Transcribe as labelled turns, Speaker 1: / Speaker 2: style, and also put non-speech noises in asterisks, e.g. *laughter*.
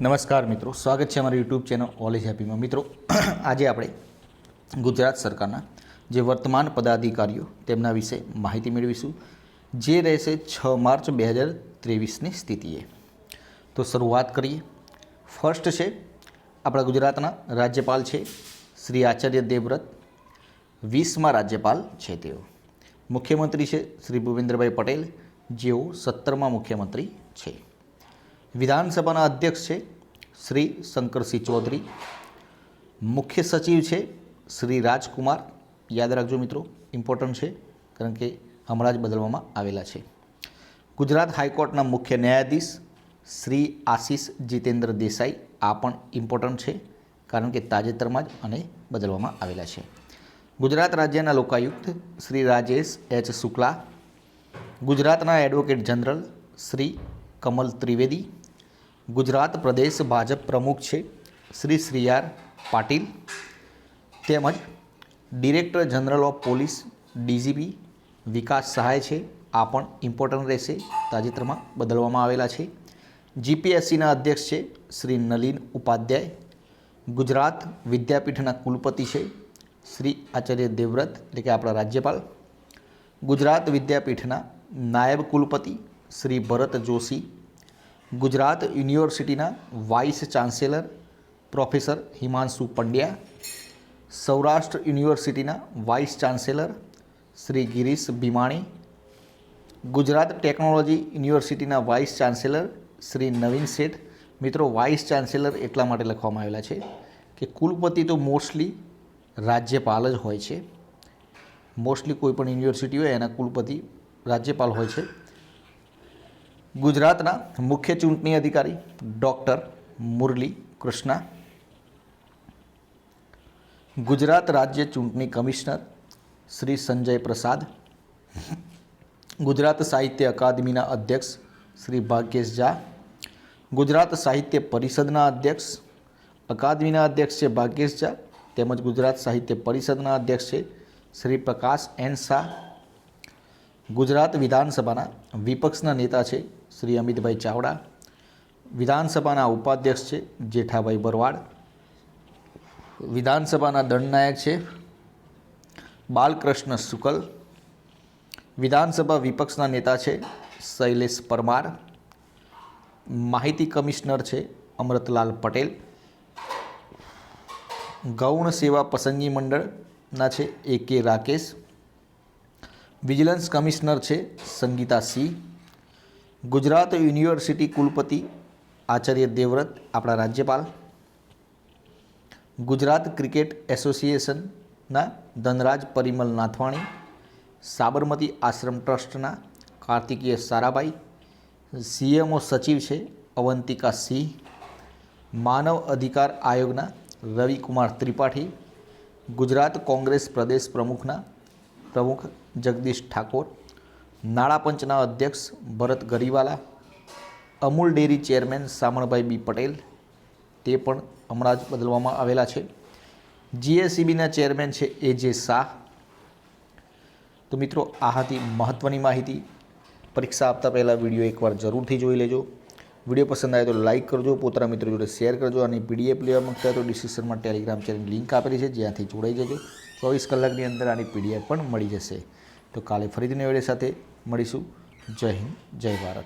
Speaker 1: નમસ્કાર મિત્રો, સ્વાગત છે અમારી યુટ્યુબ ચેનલ ઓલેજ હેપીમાં મિત્રો, *clears throat* આજે આપણે ગુજરાત સરકારના જે વર્તમાન પદાધિકારીઓ તેમના વિશે માહિતી મેળવીશું, જે રહેશે છ માર્ચ બે હજાર ત્રેવીસની સ્થિતિએ. તો શરૂઆત કરીએ. ફર્સ્ટ છે, આપણા ગુજરાતના રાજ્યપાલ છે, શ્રી આચાર્ય દેવવ્રત. વીસમાં રાજ્યપાલ છે તેઓ. મુખ્યમંત્રી છે શ્રી ભૂપેન્દ્રભાઈ પટેલ, જેઓ સત્તરમાં મુખ્યમંત્રી છે. વિધાનસભાના અધ્યક્ષ છે શ્રી શંકરસિંહ ચૌધરી. મુખ્ય સચિવ છે શ્રી રાજકુમાર. યાદ રાખજો મિત્રો ઇમ્પોર્ટન્ટ છે, કારણ કે હમણાં જ બદલવામાં આવેલા છે. ગુજરાત હાઈકોર્ટના મુખ્ય ન્યાયાધીશ શ્રી આશીષ જીતેન્દ્ર દેસાઈ, આ પણ ઇમ્પોર્ટન્ટ છે, કારણ કે તાજેતરમાં જ અને બદલવામાં આવેલા છે. ગુજરાત રાજ્યના લોકાયુક્ત શ્રી રાજેશ એચ શુક્લા, ગુજરાતના એડવોકેટ જનરલ શ્રી કમલ ત્રિવેદી ગુજરાત પ્રદેશ ભાજપ પ્રમુખ છે શ્રી શ્રીયાર પાટીલ. તેમજ director general of police DGP Vikas Sahay છે. આ પણ ઇમ્પોર્ટન્ટ રહેશે. તાજેતરમાં બદલવામાં આવેલા છે. જીપીએસસીના અધ્યક્ષ છે શ્રી નલિન ઉપાધ્યાય. ગુજરાત વિદ્યાપીઠના કુલપતિ છે શ્રી આચાર્ય દેવવ્રત, એટલે કે આપણા રાજ્યપાલ. ગુજરાત વિદ્યાપીઠના નાયબ કુલપતિ શ્રી ભરત જોશી. ગુજરાત યુનિવર્સિટીના vice chancellor professor Himanshu Pandya, Saurashtra યુનિવર્સિટીના vice chancellor Shri Girish Bhimani, Gujarat technology યુનિવર્સિટીના વાઇસ ચાન્સેલર શ્રી નવીન શેઠ. મિત્રો, વાઇસ ચાન્સેલર એટલા માટે લખવામાં આવેલા છે કે કુલપતિ તો મોસ્ટલી રાજ્યપાલ જ હોય છે. મોસ્ટલી કોઈ પણ યુનિવર્સિટી હોય એના કુલપતિ રાજ્યપાલ હોય છે. ગુજરાતના મુખ્ય ચૂંટણી અધિકારી ડૉક્ટર મુરલી કૃષ્ણા, ગુજરાત રાજ્ય ચૂંટણી કમિશનર શ્રી સંજય પ્રસાદ, ગુજરાત સાહિત્ય અકાદમીના અધ્યક્ષ શ્રી ભાગ્યેશ ઝા, ગુજરાત સાહિત્ય પરિષદના અધ્યક્ષ, અકાદમીના અધ્યક્ષ છે ભાગ્યેશ ઝા, તેમજ ગુજરાત સાહિત્ય પરિષદના અધ્યક્ષ છે શ્રી પ્રકાશ એન શાહ, ગુજરાત વિધાનસભાના વિપક્ષના નેતા છે શ્રી અમિતભાઈ ચાવડા, વિધાનસભાના ઉપાધ્યક્ષ છે જેઠાભાઈ બરવાડ, વિધાનસભાના દંડનાયક છે બાલકૃષ્ણ શુકલ વિધાનસભા વિપક્ષના નેતા છે શૈલેષ પરમાર, માહિતી કમિશનર છે અમૃતલાલ પટેલ, ગૌણ સેવા પસંદગી મંડળના છે એ કે રાકેશ, વિજિલન્સ કમિશનર છે સંગીતા સિંહ ગુજરાત યુનિવર્સિટી કુલપતિ આચાર્ય દેવવ્રત, આપણા રાજ્યપાલ. ગુજરાત ક્રિકેટ એસોસિએશનના ધનરાજ પરિમલ નાથવાણી, સાબરમતી આશ્રમ ટ્રસ્ટના કાર્તિકીય સારાભાઈ, સીએમઓ સચિવ છે અવંતિકા સિંહ, માનવ અધિકાર આયોગના રવિકુમાર ત્રિપાઠી, ગુજરાત કોંગ્રેસ પ્રદેશ પ્રમુખના પ્રમુખ જગદીશ ઠાકોર નાણાપંચના અધ્યક્ષ Bharat Gariwala, Amul dairy chairman Samanbhai B Patel, તે પણ હમણાં જ બદલવામાં આવેલા છે. જીએસસીબીના ચેરમેન છે એ જે શાહ. તો મિત્રો, આ હતી મહત્ત્વની માહિતી. પરીક્ષા આપતા પહેલાં વીડિયો એકવાર જરૂરથી જોઈ લેજો. વીડિયો પસંદ આવે તો લાઇક કરજો, પોતાના મિત્રો જોડે શેર કરજો અને પીડીએફ લેવા માંગતા તો ડિસ્ક્રિપ્શનમાં ટેલિગ્રામ ચેનલ લિંક આપેલી છે, જ્યાંથી જોડાઈ જજો. ચોવીસ કલાકની અંદર આની પીડીએફ પણ મળી જશે. તો કાલે ફરીથી નવી સાથે મળીશું. જય હિન્દ જય ભારત.